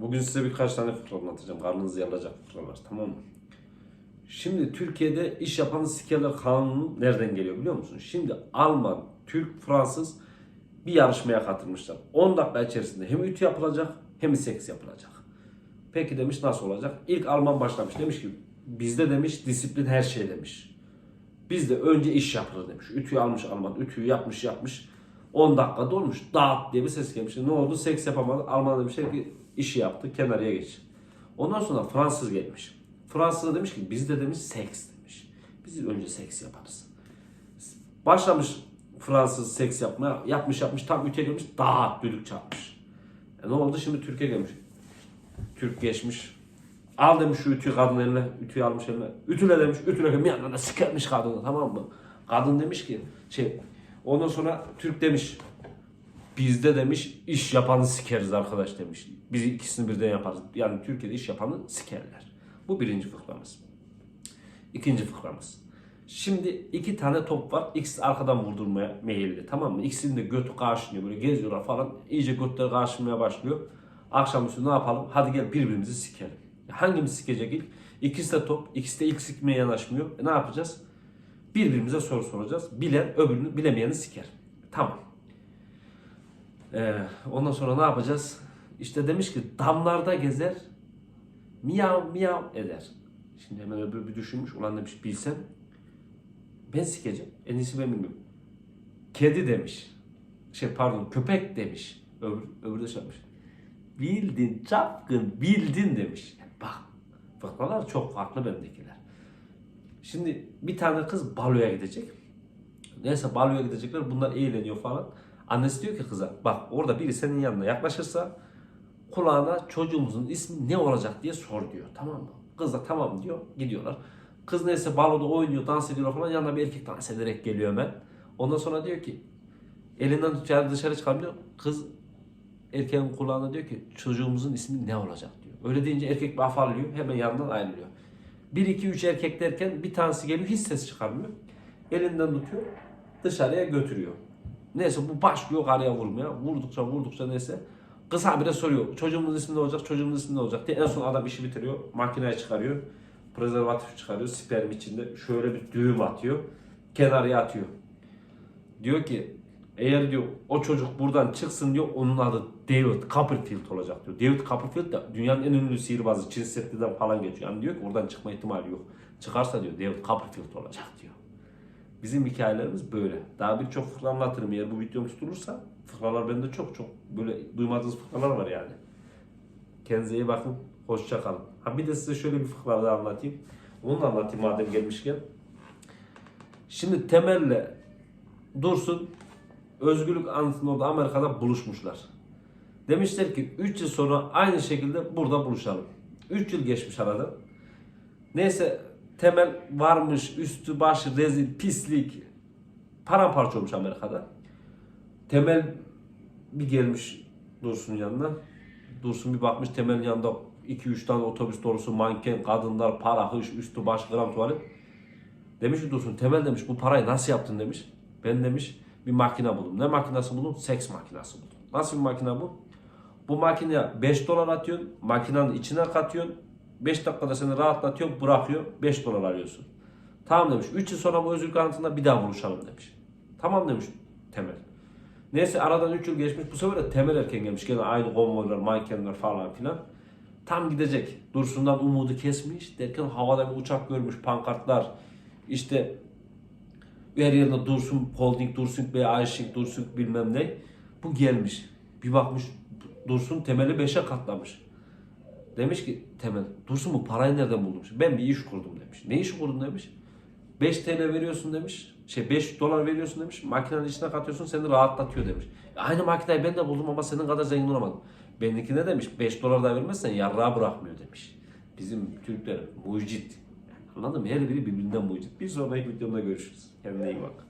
Bugün size birkaç tane fıkra anlatacağım. Karnınızı yarılacak fıkralar tamam mı? Şimdi Türkiye'de iş yapan sikerler kanunu nereden geliyor biliyor musun? Şimdi Alman, Türk, Fransız bir yarışmaya katılmışlar. 10 dakika içerisinde hem ütü yapılacak hem seks yapılacak. Peki demiş nasıl olacak? İlk Alman başlamış demiş ki bizde demiş disiplin her şey demiş. Bizde önce iş yapılır demiş. Ütüyü almış Alman, ütüyü yapmış yapmış. 10 dakikada olmuş. Dağıt diye bir ses gelmiş. Ne oldu? Seks yapamadı. Alman demişler ki işi yaptı. Kenarıya geç. Ondan sonra Fransız gelmiş. Fransız demiş ki bizde demiş seks demiş. Biz önce seks yaparız. Başlamış Fransız seks yapmaya. Yapmış yapmış. Tam ütüye gelmiş. Dağıt düdük çarpmış. E ne oldu? Şimdi Türkiye gelmiş. Türk geçmiş. Al demiş şu ütüyü kadın eline. Ütüyü almış eline. Ütüle demiş. Ütüle bir yandan da sikermiş kadını tamam mı? Kadın demiş ki şey ondan sonra Türk demiş bizde demiş iş yapanı sikeriz arkadaş demiş. Biz ikisini birden yaparız. Yani Türkiye'de iş yapanı sikerler. Bu birinci fıkramız. İkinci fıkramız. Şimdi iki tane top var. İkisi arkadan vurdurmaya meyilli. Tamam mı? İkisinin de götü karşınıyor. Böyle geziyorlar falan. İyice götleri karşılamaya başlıyor. Akşamüstü ne yapalım? Hadi gel birbirimizi sikelim. Hangimiz sikecek ilk? İkisi de top. İkisi de ilk sikmeye yanaşmıyor. E ne yapacağız? Birbirimize soru soracağız. Bilen öbürünü bilemeyeni siker. Tamam. Ee, ondan sonra ne yapacağız? İşte demiş ki damlarda gezer, miyav miyav eder. Şimdi hemen öbürü bir düşünmüş. Ulan demiş bilsem ben sikeceğim. En iyisi ben bilmiyorum. Kedi demiş. Şey pardon köpek demiş. Öbür, öbürü de şey. Bildin çapkın bildin demiş. Bak fıkralar çok farklı benimkiler. Şimdi bir tane kız baloya gidecek. Neyse baloya gidecekler. Bunlar eğleniyor falan. Annesi diyor ki kıza bak orada biri senin yanına yaklaşırsa kulağına çocuğumuzun ismi ne olacak diye sor diyor. Tamam mı? Kız da tamam diyor. Gidiyorlar. Kız neyse baloda oynuyor, dans ediyor falan. Yanına bir erkek dans ederek geliyor hemen. Ondan sonra diyor ki elinden dışarı, dışarı çıkarmıyor. Kız erkeğin kulağına diyor ki çocuğumuzun ismi ne olacak diyor. Öyle deyince erkek bir afallıyor. Hemen yanından ayrılıyor. 1 2 3 erkek derken bir tanesi geliyor hiç ses çıkarmıyor. Elinden tutuyor. Dışarıya götürüyor. Neyse bu başlıyor karıya vurmaya. Vurdukça vurdukça neyse. Kız habire soruyor. Çocuğumuz ismi ne olacak? Çocuğumuz ismi ne olacak diye. En son adam işi bitiriyor. Makineye çıkarıyor. Prezervatif çıkarıyor. Sperm içinde. Şöyle bir düğüm atıyor. Kenarıya atıyor. Diyor ki eğer diyor o çocuk buradan çıksın diyor onun adı David Copperfield olacak diyor. David Copperfield da dünyanın en ünlü sihirbazı Çin Seddi'den falan geçiyor. Yani diyor ki oradan çıkma ihtimali yok. Çıkarsa diyor David Copperfield olacak diyor. Bizim hikayelerimiz böyle. Daha birçok fıkra anlatırım eğer bu videom tutulursa. Fıkralar bende çok çok böyle duymadığınız fıkralar var yani. Kendinize iyi bakın. Hoşça kalın. Ha bir de size şöyle bir fıkra daha anlatayım. Onu da anlatayım madem gelmişken. Şimdi Temel'le Dursun özgürlük anıtında orada Amerika'da buluşmuşlar. Demişler ki 3 yıl sonra aynı şekilde burada buluşalım. 3 yıl geçmiş aradan. Neyse temel varmış, üstü başı rezil, pislik. Paramparça olmuş Amerika'da. Temel bir gelmiş Dursun'un yanına. Dursun bir bakmış Temel'in yanında 2-3 tane otobüs dolusu manken, kadınlar, para, hış, üstü başı gram tuvalet. Demiş ki Dursun Temel demiş bu parayı nasıl yaptın demiş. Ben demiş bir makine buldum. Ne makinesi buldum? Seks makinesi buldum. Nasıl bir makine bu? Bu makineye 5 dolar atıyorsun, makinenin içine katıyorsun. 5 dakikada seni rahatlatıyor, bırakıyor. 5 dolar alıyorsun. Tamam demiş. 3 yıl sonra bu özgürlük anıtında bir daha buluşalım demiş. Tamam demiş Temel. Neyse aradan 3 yıl geçmiş. Bu sefer de Temel erken gelmiş. Gene aynı konvoylar, mankenler falan filan. Tam gidecek. Dursun'dan umudu kesmiş. Derken havada bir uçak görmüş. Pankartlar. İşte her yerinde Dursun Holding, Dursun Bey, Ayşing, Dursun bilmem ne. Bu gelmiş. Bir bakmış Dursun temeli 5'e katlamış. Demiş ki Temel, Dursun bu parayı nereden buldun? Ben bir iş kurdum demiş. Ne iş kurdun demiş. 5 TL veriyorsun demiş. Şey 5 dolar veriyorsun demiş. Makinenin içine katıyorsun seni rahatlatıyor demiş. Aynı makineyi ben de buldum ama senin kadar zengin olamadım. Benimki ne demiş? 5 dolar da vermezsen yarrağı bırakmıyor demiş. Bizim Türkler mucit. Anladın mı? Her biri birbirinden mucit. Bir sonraki videomda görüşürüz. Kendine iyi bak.